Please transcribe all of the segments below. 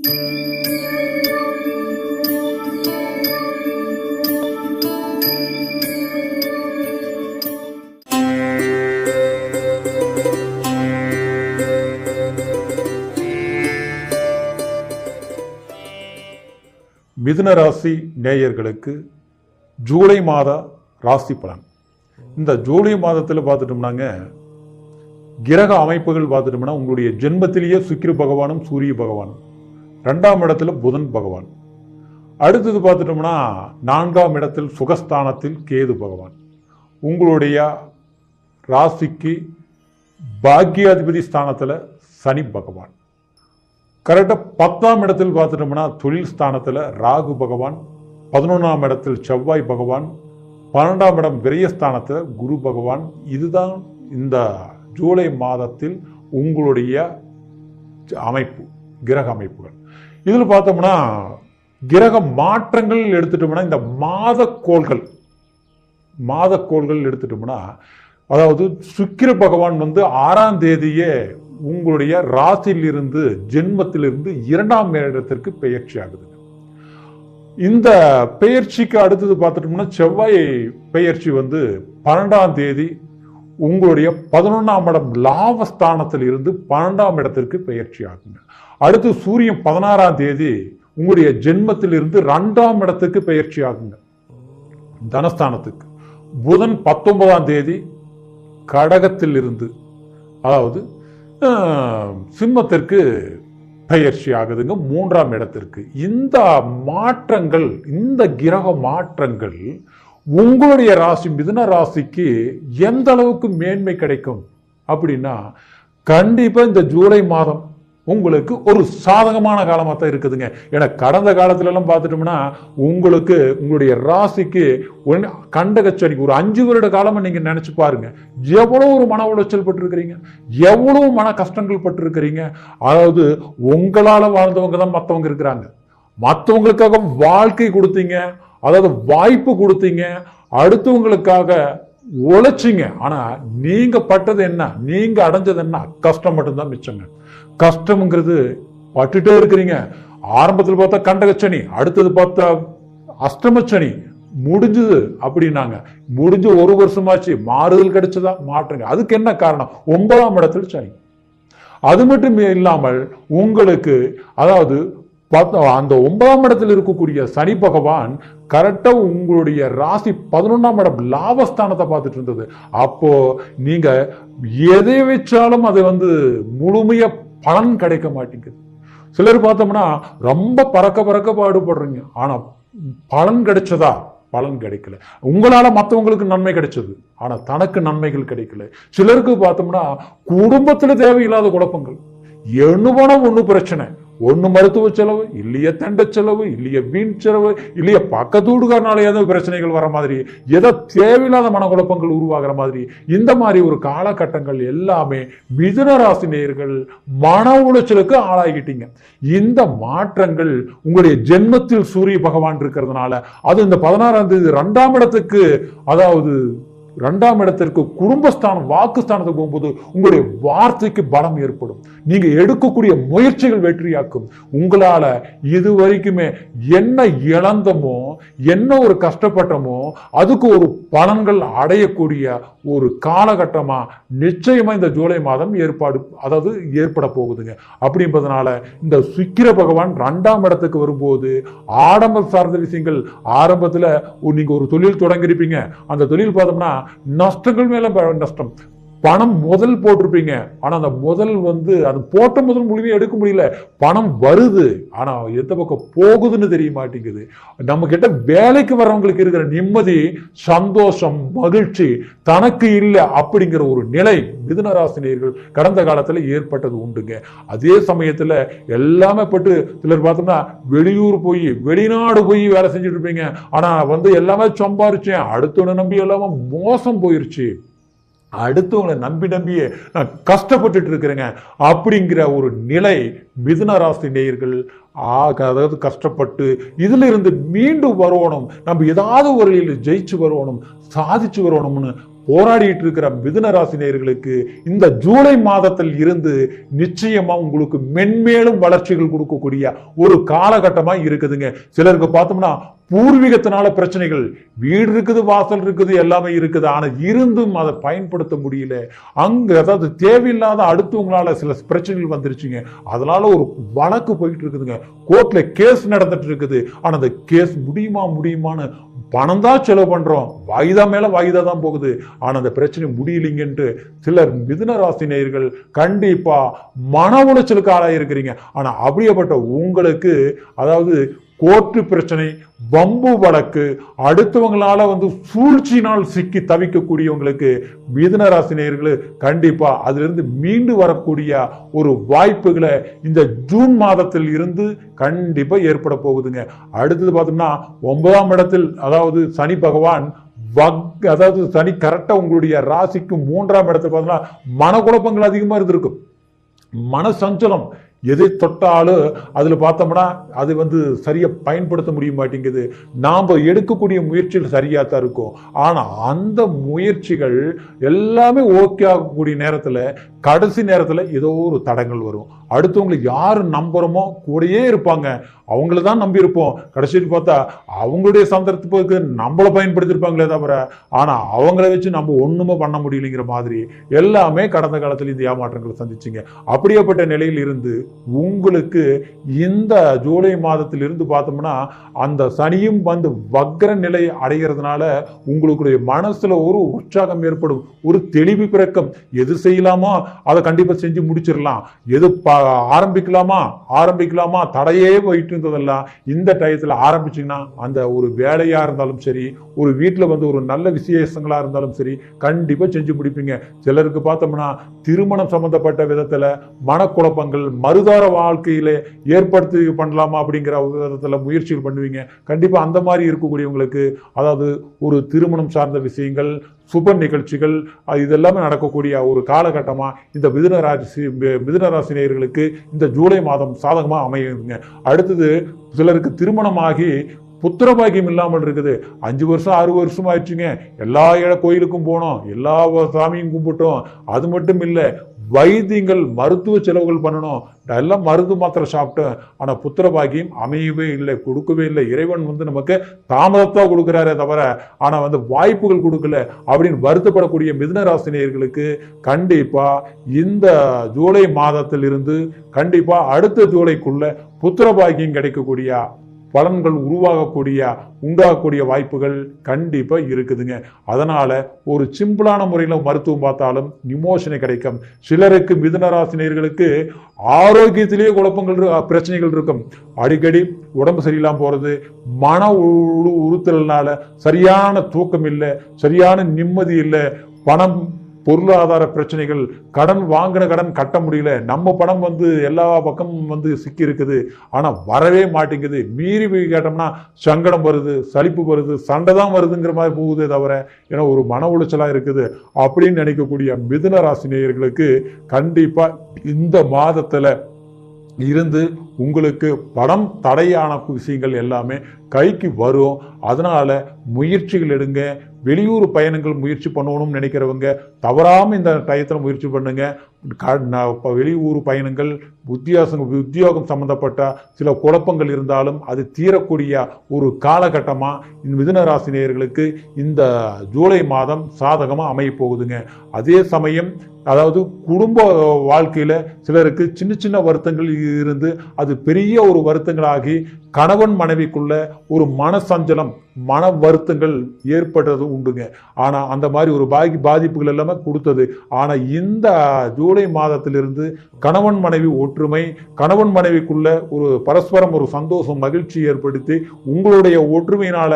மிதுன ராசி நேயர்களுக்கு ஜூலை மாத ராசி பலன். இந்த ஜூலை மாதத்தில் பார்த்துட்டோம்னாங்க கிரக அமைப்புகள் பார்த்துட்டோம்னா உங்களுடைய ஜென்மத்திலேயே சுக்கிர பகவானும் சூரிய பகவானும். ரெண்டாம் இடத்துல புதன் பகவான். அடுத்தது பார்த்துட்டோம்னா நான்காம் இடத்தில் சுகஸ்தானத்தில் கேது பகவான். உங்களுடைய ராசிக்கு பாக்கியாதிபதி ஸ்தானத்தில் சனி பகவான். கரெக்டாக பத்தாம் இடத்தில் பார்த்துட்டோம்னா தொழில் ஸ்தானத்தில் ராகு பகவான் பதினொன்றாம் இடத்தில் செவ்வாய் பகவான் பன்னெண்டாம் இடம் விரயஸ்தானத்தில் குரு பகவான். இதுதான் இந்த ஜூலை மாதத்தில் உங்களுடைய அமைப்பு. கிரக அமைப்புகள். இதில் பார்த்தோம்னா கிரக மாற்றங்கள் எடுத்துட்டோம்னா இந்த மாத கோள்கள். மாத கோள்கள் எடுத்துட்டோம்னா அதாவது சுக்கிர பகவான் வந்து ஆறாம் தேதியே உங்களுடைய ராசியிலிருந்து ஜென்மத்திலிருந்து இரண்டாம் இடத்திற்கு பெயர்ச்சி ஆகுது. இந்த பெயர்ச்சிக்கு அடுத்தது பார்த்துட்டோம்னா செவ்வாய் பெயர்ச்சி வந்து பன்னெண்டாம் தேதி உங்களுடைய பதினொன்றாம் இடம் லாபஸ்தானத்தில் இருந்து பன்னெண்டாம் இடத்திற்கு பயிற்சி ஆகுங்க. அடுத்து சூரியன் பதினாறாம் தேதி உங்களுடைய ஜென்மத்தில் இருந்து ரெண்டாம் இடத்துக்கு பயிற்சி ஆகுங்க. தனஸ்தானத்துக்கு. புதன் பத்தொன்பதாம் தேதி கடகத்தில் இருந்து அதாவது சிம்மத்திற்கு பயிற்சி ஆகுதுங்க மூன்றாம் இடத்திற்கு. இந்த மாற்றங்கள் இந்த கிரக மாற்றங்கள் உங்களுடைய ராசி மிதுன ராசிக்கு எந்த அளவுக்கு மேன்மை கிடைக்கும் அப்படின்னா கண்டிப்பாக இந்த ஜூலை மாதம் உங்களுக்கு ஒரு சாதகமான காலமாக தான் இருக்குதுங்க. ஏன்னா கடந்த காலத்திலலாம் பார்த்துட்டோம்னா உங்களுக்கு உங்களுடைய ராசிக்கு கண்ட கண்டகச்சனிக்கு ஒரு அஞ்சு வருட காலமாக நீங்கள் நினச்சி பாருங்க. எவ்வளோ ஒரு மன உளைச்சல் பட்டிருக்கிறீங்க. எவ்வளோ மன கஷ்டங்கள் பட்டிருக்கிறீங்க. அதாவது உங்களால் வாழ்ந்தவங்க தான் மற்றவங்க இருக்கிறாங்க. மற்றவங்களுக்காக வாழ்க்கை கொடுத்தீங்க அதாவது வாய்ப்பு கொடுத்தீங்க அடுத்தவங்களுக்காக உழைச்சிங்க. ஆனா நீங்க பட்டது என்ன? நீங்க அடைஞ்சது என்ன? கஷ்டம் மட்டும்தான் மிச்சங்க. கஷ்டம்ங்கிறது பட்டுட்டே இருக்கிறீங்க. ஆரம்பத்தில் பார்த்தா கண்டகச்சனி அடுத்தது பார்த்தா அஷ்டமச்சனி முடிஞ்சது அப்படின்னாங்க. முடிஞ்சு ஒரு வருஷமாச்சு மாறுதல் கிடைச்சதா? மாற்றுங்க. அதுக்கு என்ன காரணம்? ஒன்பதாம் இடத்தில் சனி. அது மட்டும் இல்லாமல் உங்களுக்கு அதாவது பார்த்தா அந்த ஒன்பதாம் இடத்தில் இருக்கக்கூடிய சனி பகவான் கரெக்டாக உங்களுடைய ராசி பதினொன்றாம் இடம் லாபஸ்தானத்தை பார்த்துட்டு இருந்தது. அப்போ நீங்க எதை வச்சாலும் அது வந்து முழுமையாக பலன் கிடைக்க மாட்டேங்குது. சிலர் பார்த்தோம்னா ரொம்ப பறக்க பறக்க பாடுபடுறீங்க. ஆனால் பலன் கிடைச்சதா? பலன் கிடைக்கல. உங்களால் மற்றவங்களுக்கு நன்மை கிடைச்சது. ஆனால் தனக்கு நன்மைகள் கிடைக்கல. சிலருக்கு பார்த்தோம்னா குடும்பத்தில் தேவையில்லாத குழப்பங்கள். எண்ணுவன ஒன்று பிரச்சனை. ஒன்று மருத்துவ செலவு இல்லையே தண்ட செலவு இல்லையே வீண் செலவு இல்லையே பக்கத்து வீடுகாரனால ஏதோ பிரச்சனைகள் வர மாதிரி ஏதோ தேவையில்லாத மனக்குழப்பங்கள் உருவாகிற மாதிரி இந்த மாதிரி ஒரு காலகட்டங்கள் எல்லாமே மிதுன ராசி நேயர்கள் மன உளைச்சலுக்கு ஆளாகிட்டீங்க. இந்த மாற்றங்கள் உங்களுடைய ஜென்மத்தில் சூரிய பகவான் இருக்கிறதுனால அது இந்த பதினாறாம் தேதி ரெண்டாம் இடத்துக்கு அதாவது ரெண்டாம் இடத்திற்கு குடும்பஸ்தானம் வாக்குஸ்தானத்துக்கு போகும்போது உங்களுடைய வார்த்தைக்கு பலம் ஏற்படும். நீங்க எடுக்கக்கூடிய முயற்சிகள் வெற்றியாக்கும். உங்களால இது வரைக்குமே என்ன இழந்தமோ என்ன ஒரு கஷ்டப்பட்டமோ அதுக்கு ஒரு பலன்கள் அடையக்கூடிய ஒரு காலகட்டமா நிச்சயமா இந்த ஜூலை மாதம் ஏற்பாடு அதாவது ஏற்பட போகுதுங்க. அப்படின்றதுனால இந்த சுக்கிர பகவான் ரெண்டாம் இடத்துக்கு வரும்போது ஆடம்ப சார்ந்த விஷயங்கள் ஆரம்பத்துல நீங்கள் நீங்க ஒரு தொழில் தொடங்கியிருப்பீங்க. அந்த தொழில் பார்த்தோம்னா நஷ்டங்கள் மேல ப- நஷ்டம் பணம் முதல் போட்டிருப்பீங்க. ஆனால் அந்த முதல் வந்து அது போட்ட முதல் முழுமையாக எடுக்க முடியல. பணம் வருது. ஆனால் எந்த பக்கம் போகுதுன்னு தெரிய மாட்டேங்குது. நம்ம கிட்ட வேலைக்கு வர்றவங்களுக்கு இருக்கிற நிம்மதி சந்தோஷம் மகிழ்ச்சி தனக்கு இல்லை அப்படிங்கிற ஒரு நிலை மிதுனராசினியர்கள் கடந்த காலத்தில் ஏற்பட்டது உண்டுங்க. அதே சமயத்தில் எல்லாமே பட்டு சிலர் பார்த்தோம்னா வெளியூர் போய் வெளிநாடு போய் வேலை செஞ்சுட்டு இருப்பீங்க. ஆனால் வந்து எல்லாமே சம்பாரிச்சேன். அடுத்தவனை நம்பி எல்லாமே மோசம் போயிருச்சு. அடுத்தவங்களை நம்பி நம்பியே நான் கஷ்டப்பட்டுட்டு இருக்கிறேங்க. அப்படிங்கிற ஒரு நிலை மிதுன ராசி நேயர்கள் ஆக அதாவது கஷ்டப்பட்டு இதிலிருந்து மீண்டும் வரணும். நம்ம ஏதாவது ஒரு வழியில் ஜெயிச்சு வரணும் சாதிச்சு வரணும்னு போராடிட்டு இருக்கிற மிதுன ராசி இந்த ஜூலை மாதத்தில் இருந்து நிச்சயமா உங்களுக்கு மென்மேலும் வளர்ச்சிகள் கொடுக்கக்கூடிய ஒரு காலகட்டமா இருக்குதுங்க. சிலருக்கு பார்த்தோம்னா பூர்வீகத்தினால பிரச்சனைகள் வீடு இருக்குது வாசல் இருக்குது எல்லாமே இருக்குது. ஆனா இருந்தும் அதை பயன்படுத்த முடியல. அங்க அதாவது தேவையில்லாத அடுத்தவங்களால சில பிரச்சனைகள் வந்துருச்சுங்க. அதனால ஒரு வழக்கு போயிட்டு இருக்குதுங்க. கோர்ட்ல கேஸ் நடந்துட்டு இருக்குது. ஆனா அந்த கேஸ் முடியுமா முடியுமான்னு பணம் தான் செலவு பண்றோம். வாய்தா மேல வாய்தா தான் போகுது. ஆனா அந்த பிரச்சனை முடியலைங்கன்ட்டு சிலர் மிதுன ராசி நேயர்கள் கண்டிப்பா மன உளைச்சலுக்கு ஆளாயிருக்கிறீங்க. ஆனா அப்படியேப்பட்ட உங்களுக்கு அதாவது கோர்ட்டு பிரச்சனை வம்பு வழக்கு அடுத்தவங்களால வந்து சூழ்ச்சியினால் சிக்கி தவிக்கக்கூடியவங்களுக்கு மிதன ராசி நேயர்களு கண்டிப்பா அதிலிருந்து மீண்டு வரக்கூடிய ஒரு வாய்ப்புகளை இந்த ஜூன் மாதத்தில் இருந்து கண்டிப்பா ஏற்பட போகுதுங்க. அடுத்தது பார்த்தோம்னா ஒன்பதாம் இடத்தில் அதாவது சனி பகவான் வக் அதாவது சனி கரெக்டாக உங்களுடைய ராசிக்கு மூன்றாம் இடத்துல பார்த்தோம்னா மனக்குழப்பங்கள் அதிகமாக இருந்திருக்கும். மன சஞ்சலம் எதை தொட்டாலும் அதில் பார்த்தோம்னா அது வந்து சரியாக பயன்படுத்த முடிய மாட்டேங்குது. நாம் எடுக்கக்கூடிய முயற்சிகள் சரியாக தான் இருக்கும். ஆனால் அந்த முயற்சிகள் எல்லாமே ஓகே ஆகக்கூடிய நேரத்தில் கடைசி நேரத்தில் ஏதோ ஒரு தடங்கள் வரும். அடுத்தவங்களை யார் நம்புறோமோ கூடயே இருப்பாங்க. அவங்கள தான் நம்பியிருப்போம் கடைசியில் பார்த்தா அவங்களுடைய சந்தர்ப்பத்துக்கு நம்மளை பயன்படுத்தியிருப்பாங்களே தவிர ஆனால் அவங்கள வச்சு நம்ம ஒன்றுமே பண்ண முடியலைங்கிற மாதிரி எல்லாமே கடந்த காலத்தில் இந்த ஏமாற்றங்களை சந்திச்சிங்க. அப்படியேப்பட்ட நிலையில் இருந்து உங்களுக்கு இந்த ஜூலை மாதத்திலிருந்து பார்த்தோம்னா அந்த சனியும் வந்து வக்ர நிலை அடைகிறதுனால உங்களுடைய மனசில் ஒரு உற்சாகம் ஏற்படும். ஒரு தெளிவு பிறக்கம். எது செய்யலாமோ அதை கண்டிப்பாக செஞ்சு முடிச்சிடலாம். எது ப- ஆரம்பிக்கலாமா? ஆரம்பிக்கலாமா? தடையே போயிட்டு இருந்ததெல்லாம் இந்த டயத்தில் ஆரம்பிச்சிங்கன்னா அந்த ஒரு வேலையாக இருந்தாலும் சரி ஒரு வீட்டில் வந்து ஒரு நல்ல விசேஷங்களாக இருந்தாலும் சரி கண்டிப்பாக செஞ்சு பிடிப்பீங்க சிலருக்கு பார்த்தோம்னா திருமணம் சம்மந்தப்பட்ட விதத்தில் மனக்குழப்பங்கள் மறுதார வாழ்க்கையில் ஏற்படுத்தி பண்ணலாமா அப்படிங்கிற விதத்தில் முயற்சிகள் பண்ணுவீங்க. கண்டிப்பாக அந்த மாதிரி இருக்கக்கூடியவங்களுக்கு அதாவது ஒரு திருமணம் சார்ந்த விஷயங்கள் சுப நிகழ்ச்சிகள் அது இதெல்லாமே நடக்கக்கூடிய ஒரு காலகட்டமாக இந்த மிதுனராசி மிதுனராசி நேயர்களுக்கு இந்த ஜூலை மாதம் சாதகமாக அமையுங்க. அடுத்தது சிலருக்கு திருமணமாகி புத்திரபாகியம் இல்லாமல் இருக்குது. அஞ்சு வருஷம் ஆறு வருஷம் ஆயிடுச்சுங்க. எல்லா இட கோயிலுக்கும் போனோம். எல்லா சாமியும் கும்பிட்டோம். அது மட்டும் இல்லை வைத்தியங்கள் மருத்துவ செலவுகள் பண்ணணும். எல்லாம் மருந்து மாத்திரை சாப்பிட்டோம் ஆனால் புத்திரபாகியம் அமையவே இல்லை கொடுக்கவே இல்லை. இறைவன் வந்து நமக்கு தாமதத்தா கொடுக்குறாரே தவிர ஆனால் வந்து வாய்ப்புகள் கொடுக்கல அப்படின்னு வருத்தப்படக்கூடிய மிதுனராசினியர்களுக்கு கண்டிப்பாக இந்த ஜூலை மாதத்தில் இருந்து அடுத்த ஜூலைக்குள்ள புத்திரபாகியம் கிடைக்கக்கூடிய பலன்கள் உருவாகக்கூடிய உண்டாகக்கூடிய வாய்ப்புகள் கண்டிப்பாக இருக்குதுங்க. அதனால் ஒரு சிம்பிளான முறையில் மருத்துவம் பார்த்தாலும் நிமோஷனை கிடைக்கும். சிலருக்கு மிதுனராசினியர்களுக்கு ஆரோக்கியத்திலேயே குழப்பங்கள் பிரச்சனைகள் இருக்கும். அடிக்கடி உடம்பு சரியில்லாமல் போகிறது மன உரு உறுத்தல்னால சரியான தூக்கம் இல்லை சரியான நிம்மதி இல்லை பணம் பொருளாதார பிரச்சனைகள் கடன் வாங்கின கடன் கட்ட முடியல. நம்ம பணம் வந்து எல்லா பக்கமும் வந்து சிக்கி இருக்குது ஆனால் வரவே மாட்டேங்குது. மீறி போய் கேட்டோம்னா சங்கடம் வருது சலிப்பு வருது சண்டை தான் வருதுங்கிற மாதிரி போகுதே தவிர ஏன்னா ஒரு மன உளைச்சலாக இருக்குது. அப்படின்னு நினைக்கக்கூடிய மிதுன ராசி நேயர்களுக்கு கண்டிப்பாக இந்த மாதத்தில் இருந்து உங்களுக்கு படம் தடையான விஷயங்கள் எல்லாமே கைக்கு வரும். அதனால் முயற்சிகள் எடுங்க. வெளியூர் பயணங்கள் முயற்சி பண்ணணும்னு நினைக்கிறவங்க தவறாமல் இந்த டயத்தில் முயற்சி பண்ணுங்க. க- ந- வெளியூர் பயணங்கள் உத்தியாசங்க உத்தியோகம் சம்மந்தப்பட்ட சில குழப்பங்கள் இருந்தாலும் அது தீரக்கூடிய ஒரு காலகட்டமாக இந்த மிதுன நேயர்களுக்கு இந்த ஜூலை மாதம் சாதகமாக அமைய போகுதுங்க. அதே சமயம் அதாவது குடும்ப வாழ்க்கையில் சிலருக்கு சின்ன சின்ன வருத்தங்கள் இருந்து அது பெரிய ஒரு வருத்தங்களாகி கணவன் மனைவிக்குள்ள ஒரு மனசஞ்சலம் மன வருத்தங்கள் ஏற்பட்டது உண்டுங்க. ஆனால் அந்த மாதிரி ஒரு பாகி பாதிப்புகள் எல்லாமே கொடுத்தது. ஆனால் இந்த ஜூலை மாதத்திலிருந்து கணவன் மனைவி ஒற்றுமை கணவன் மனைவிக்குள்ள ஒரு பரஸ்பரம் ஒரு சந்தோஷம் மகிழ்ச்சி ஏற்படுத்தி உங்களுடைய ஒற்றுமையினால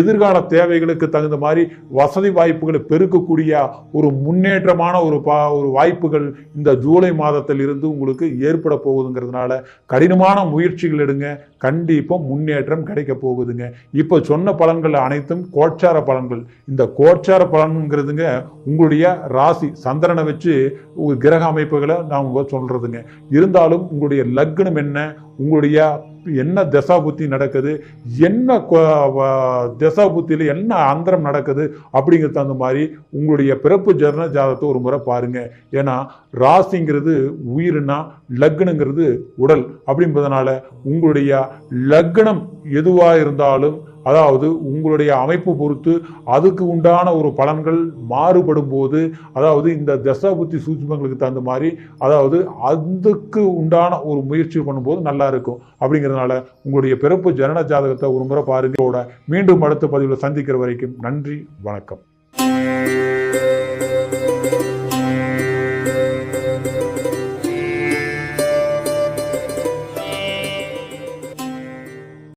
எதிர்கால தேவைகளுக்கு தகுந்த மாதிரி வசதி வாய்ப்புகளை பெருக்கக்கூடிய ஒரு முன்னேற்றமான ஒரு பா ஒரு வாய்ப்புகள் இந்த ஜூலை மாதத்தில் இருந்து உங்களுக்கு ஏற்பட போகுதுங்கிறதுனால கடினமான முயற்சிகள் எடுங்க. கண்டிப்பாக முன்னேற்றம் கிடைக்க போகுதுங்க. இப்போ சொன்ன பலன்கள் அனைத்தும் கோட்சார பலன்கள். இந்த கோச்சார பலன்கிறதுங்க உங்களுடைய ராசி சந்திரனை வச்சு கிரக அமைப்புகளை நான் உங்க சொல்கிறதுங்க இருந்தாலும் உங்களுடைய லக்னம் என்ன? உங்களுடைய என்ன தசா புத்தி நடக்குது? என்ன கொ- தசா புத்தியில் என்ன அந்தரம் நடக்குது? அப்படிங்கிறது தகுந்த மாதிரி உங்களுடைய பிறப்பு ஜன ஜாதகத்தை ஒரு முறை பாருங்கள் ஏன்னா ராசிங்கிறது உயிர்னா லக்னங்கிறது உடல். அப்படின்றதுனால உங்களுடைய லக்னம் எதுவாக இருந்தாலும் அதாவது உங்களுடைய அமைப்பு பொறுத்து அதுக்கு உண்டான ஒரு பலன்கள் மாறுபடும் போது அதாவது இந்த தசா புத்தி தகுந்த மாதிரி அதாவது அதுக்கு உண்டான ஒரு முயற்சி பண்ணும்போது நல்லா இருக்கும். அப்படிங்கிறதுனால உங்களுடைய பிறப்பு ஜனன ஜாதகத்தை ஒரு முறை பாருங்களோட மீண்டும் அடுத்த பதிவில் சந்திக்கிற வரைக்கும் நன்றி வணக்கம்.